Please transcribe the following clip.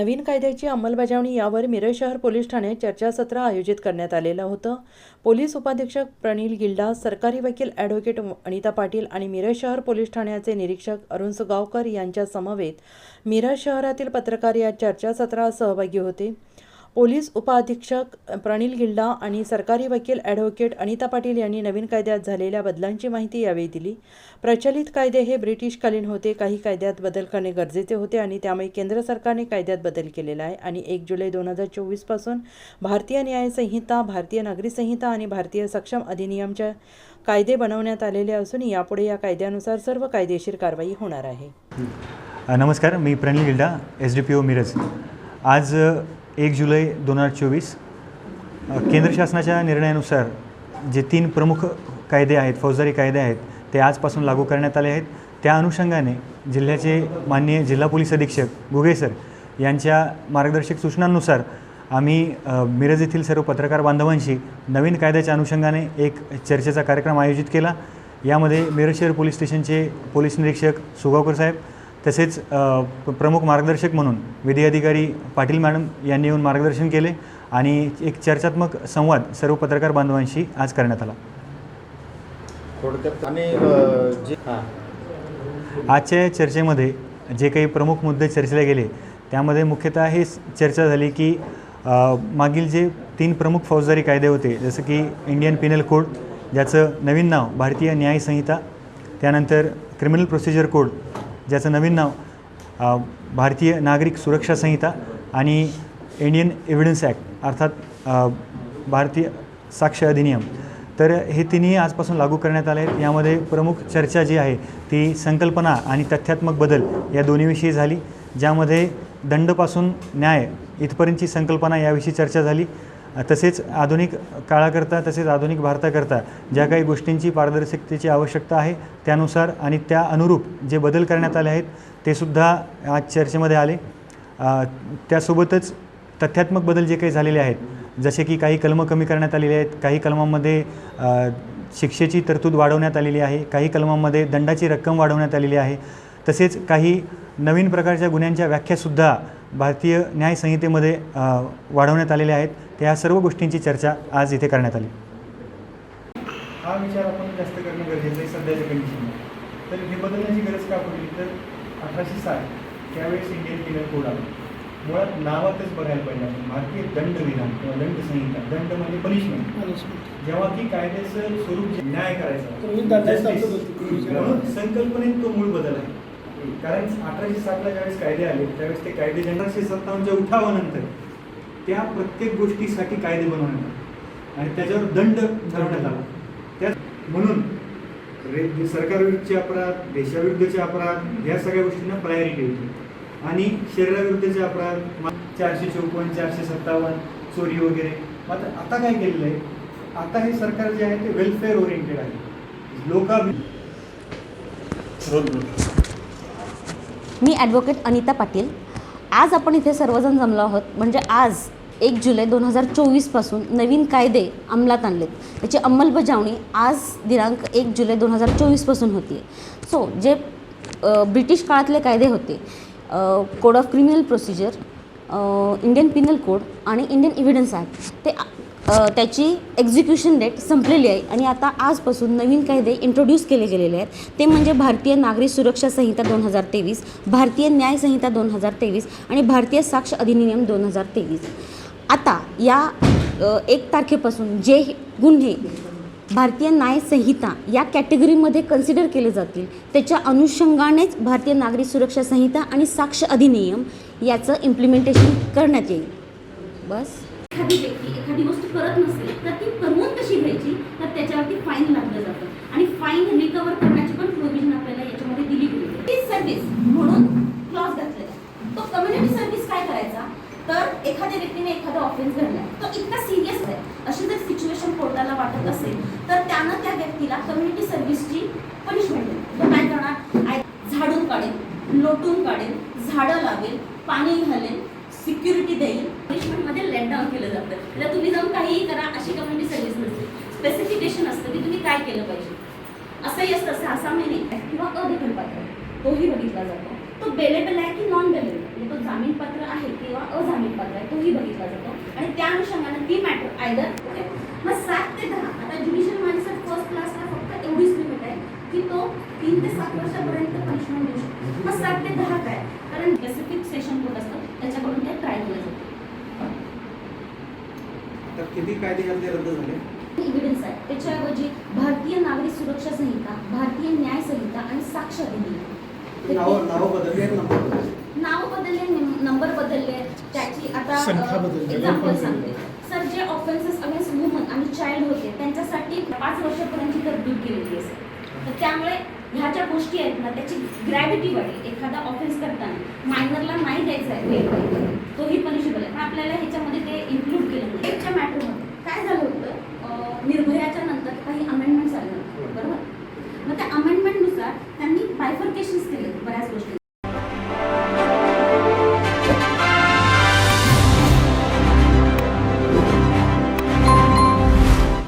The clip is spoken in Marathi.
नवीन कायद्याची अंमलबजावणी यावर मिरज शहर पोलीस ठाण्यात चर्चासत्र आयोजित करण्यात आलेलं होतं. पोलीस उपाधीक्षक प्रणील गिल्डा सरकारी वकील ॲडव्होकेट अनिता पाटील आणि मिरज शहर पोलीस ठाण्याचे निरीक्षक अरुण सुगावकर यांच्या समवेत मिरज शहरातील पत्रकार या चर्चासत्रात सहभागी होते. पोलीस उपाधीक्षक प्रणिल गिल्डा आणि सरकारी वकील ॲडव्होकेट अनिता पाटील यांनी नवीन कायद्यात झालेल्या बदलांची माहिती यावेळी दिली. प्रचलित कायदे हे ब्रिटिशकालीन होते. काही कायद्यात बदल करणे गरजेचे होते आणि त्यामुळे केंद्र सरकारने कायद्यात बदल केलेला आहे. आणि एक जुलै दोन हजार चोवीसपासून भारतीय न्यायसंहिता भारतीय नागरी संहिता आणि भारतीय सक्षम अधिनियमच्या कायदे बनवण्यात आलेले असून यापुढे या कायद्यानुसार सर्व कायदेशीर कारवाई होणार आहे. नमस्कार. मी Pranil Gilda S D P O Miraj. आज एक जुलै दोन हजार चोवीस केंद्र शासनाच्या निर्णयानुसार जे तीन प्रमुख कायदे आहेत फौजदारी कायदे आहेत ते आजपासून लागू करण्यात आले आहेत. त्या अनुषंगाने जिल्ह्याचे माननीय जिल्हा पोलीस अधीक्षक गुगे सर यांच्या मार्गदर्शक सूचनांनुसार आम्ही मिरज येथील सर्व पत्रकार बांधवांशी नवीन कायद्याच्या अनुषंगाने एक चर्चेचा कार्यक्रम आयोजित केला. यामध्ये मिरज शहर पोलीस स्टेशनचे पोलीस निरीक्षक सुगावकर साहेब तसेच प्रमुख मार्गदर्शक म्हणून विधी अधिकारी पाटील मॅडम यांनी येऊन मार्गदर्शन केले आणि एक चर्चात्मक संवाद सर्व पत्रकार बांधवांशी आज करण्यात आला. थोडक्यात आणि जे आजच्या या चर्चेमध्ये जे काही प्रमुख मुद्दे चर्चेला गेले त्यामध्ये मुख्यतः हे चर्चा झाली की मागील जे तीन प्रमुख फौजदारी कायदे होते जसं की इंडियन पिनल कोड ज्याचं नवीन नाव भारतीय न्याय संहिता त्यानंतर क्रिमिनल प्रोसिजर कोड ज्याचं नवीन नाव भारतीय नागरिक सुरक्षा संहिता आणि इंडियन एव्हिडन्स ॲक्ट अर्थात भारतीय साक्ष अधिनियम. तर हे तिन्ही आजपासून लागू करण्यात आले आहेत. यामध्ये प्रमुख चर्चा जी आहे ती संकल्पना आणि तथ्यात्मक बदल या दोन्हीविषयी झाली ज्यामध्ये दंडपासून न्याय इथपर्यंतची संकल्पना याविषयी चर्चा झाली. तसेच आधुनिक काळाकरता तसेच आधुनिक भारताकरता ज्या काही गोष्टींची पारदर्शकतेची आवश्यकता आहे त्यानुसार आणि त्या अनुरूप जे बदल करण्यात आले आहेत ते सुद्धा आज चर्चेमध्ये आले. त्यासोबतच तथ्यात्मक बदल जे काही झालेले आहेत जसे की काही कलमं कमी करण्यात आलेली आहेत काही कलमांमध्ये शिक्षेची तरतूद वाढवण्यात आलेली आहे काही कलमांमध्ये दंडाची रक्कम वाढवण्यात आलेली आहे तसेच काही नवीन प्रकारच्या गुन्ह्यांच्या व्याख्यासुद्धा भारतीय न्याय संहितेमध्ये अ, वाढवण्यात आलेल्या आहेत. त्या सर्व गोष्टींची चर्चा आज इथे करण्यात आली. हा विचार आपण जास्त करणं गरजेचं आहे सध्याच्या कंडिशनमध्ये तर हे बदलण्याची गरज का पडली? तर अठराशे साठ त्यावेळेस इंडियन पिनल कोड आला. मुळात नावातच बघायला पाहिजे आपण. भारतीय दंडविधान किंवा दंड संहिता दंड म्हणजे पनिशमेंट जेव्हा की कायद्याचं स्वरूप न्याय करायचं. म्हणून संकल्पनेत तो मूळ बदल आहे. कारण अठराशे साठला ज्यावेळेस कायदे आले त्यावेळेस ते कायदे अठराशे सत्तावन्नच्या उठावानंतर त्या प्रत्येक गोष्टीसाठी कायदे बनवण्यात आले. आणि त्याच्यावर दंड ठरवण्यात आला. त्या म्हणून रे सरकारविरुद्धचे अपराध देशाविरुद्धचे अपराध या सगळ्या गोष्टींना प्रायोरिटी होती आणि शरीराविरुद्धचे अपराध चारशे चौपन्न चारशे सत्तावन्न चोरी वगैरे. मात्र आता काय केलेलं आहे? आता हे सरकार जे आहे ते वेलफेअर ओरिएंटेड आहे लोका मी ॲडव्होकेट अनिता पाटील. आज आपण इथे सर्वजण जमलो आहोत. म्हणजे आज एक जुलै दोन हजार चोवीसपासून नवीन कायदे अंमलात आणलेत. त्याची अंमलबजावणी आज दिनांक एक जुलै दोन हजार चोवीसपासून होती आहे सो जे ब्रिटिश काळातले कायदे होते code of criminal procedure Indian penal code आणि इंडियन इव्हिडन्स ॲक्ट ते त्याची एक्झिक्युशन डेट संपलेली आहे. आणि आता आजपासून नवीन कायदे इंट्रोड्यूस केले गेलेले आहेत. ते म्हणजे भारतीय नागरी सुरक्षा संहिता दोन हजार तेवीस भारतीय न्याय संहिता दोन हजार तेवीस आणि भारतीय साक्ष अधिनियम दोन हजार तेवीस. आता या एक तारखेपासून जे गुन्हे भारतीय न्यायसंहिता या कॅटेगरीमध्ये कन्सिडर केले जातील त्याच्या अनुषंगानेच भारतीय नागरी सुरक्षा संहिता आणि साक्ष अधिनियम याचं इम्प्लिमेंटेशन करण्यात येईल. बस एखादी व्यक्ती एखादी वस्तू करत नसेल तर ती कमवून कशी घ्यायची? तर त्याच्यावरती फाईन लागलं जातं. आणि फाईन रिकवर करण्याची पण प्रोव्हिजन आपल्याला याच्यामध्ये दिली गेली. ती सर्व्हिस म्हणून क्लॉज घातलेला तो कम्युनिटी सर्व्हिस काय करायचा? तर एखाद्या व्यक्तीने एखादा ऑफेन्स घडला तो इतका सिरियस आहे. अशी जर सिच्युएशन कोर्टाला वाटत असेल तर त्यानं त्या व्यक्तीला कम्युनिटी सर्व्हिसची पनिशमेंट देईल. तो काय करणार? झाडून काढेल लोटून काढेल झाडं लावेल पाणी घालेल सिक्युरिटी देईल. पनिशमेंटमध्ये लेट डाऊन केलं जातं. त्याला तुम्ही जाऊन काहीही करा अशी कम्युनिटी सर्व्हिस नसते. स्पेसिफिकेशन असतं की तुम्ही काय केलं पाहिजे. असंही असतं सहा सहा महिने किंवा अदेखील पात्र. तोही बघितला जातो. तो बेलेबल आहे की नॉन बेलेबल म्हणजे तो जामीन पात्र आहे किंवा अजामीनपात्र आहे तोही बघितला जातो. आणि त्या अनुषंगाने ती मॅटर आयदर ओके मग सात ते दहा आता ज्युडिशियल माणसं फर्स्ट क्लासला फक्त एवढीच लिमिट आहे की तो तीन ते सात वर्षापर्यंत पनिशमेंट देऊ शकतो मग सात ते दहा काय कारण स्पेसिफिक सेशन कोर्ट असतं त्याच्याकडून ते ट्राय केलं जातं. तर किती कायदे यातले रद्द झाले? एव्हिडन्स आहे. त्याच्याऐवजी भारतीय नागरिक सुरक्षा संहिता भारतीय न्याय संहिता आणि साक्ष अधिनियम. नावं नावं बदलली आहेत नंबर बदलले नाव बदलले नंबर बदलले त्याची आता संख्या बदलली. एक्झाम्पल सांगते. सर जे ऑफेन्सेस अगेन्स्ट वुमन आणि चाइल्ड होते त्यांच्यासाठी पाच वर्षापर्यंतची तरतूद केलेली आहे sir. तर त्यामुळे ह्या ज्या गोष्टी आहेत ना त्याची ग्रॅव्हिटी वाढेल एखादा ऑफेन्स करताना मायनरला नाही द्यायचा आहे. तोही पनिशेबल आहे. पण आपल्याला ह्याच्यामध्ये ते इन्क्लूड केलं नाही. मॅटरमध्ये काय झालं होतं? निर्भयाच्या नंतर काही अमेंडमेंट्स आले होते. बरोबर? मग त्या अमेंडमेंटनुसार त्यांनी बायफर्केशन्स केले बऱ्याच गोष्टी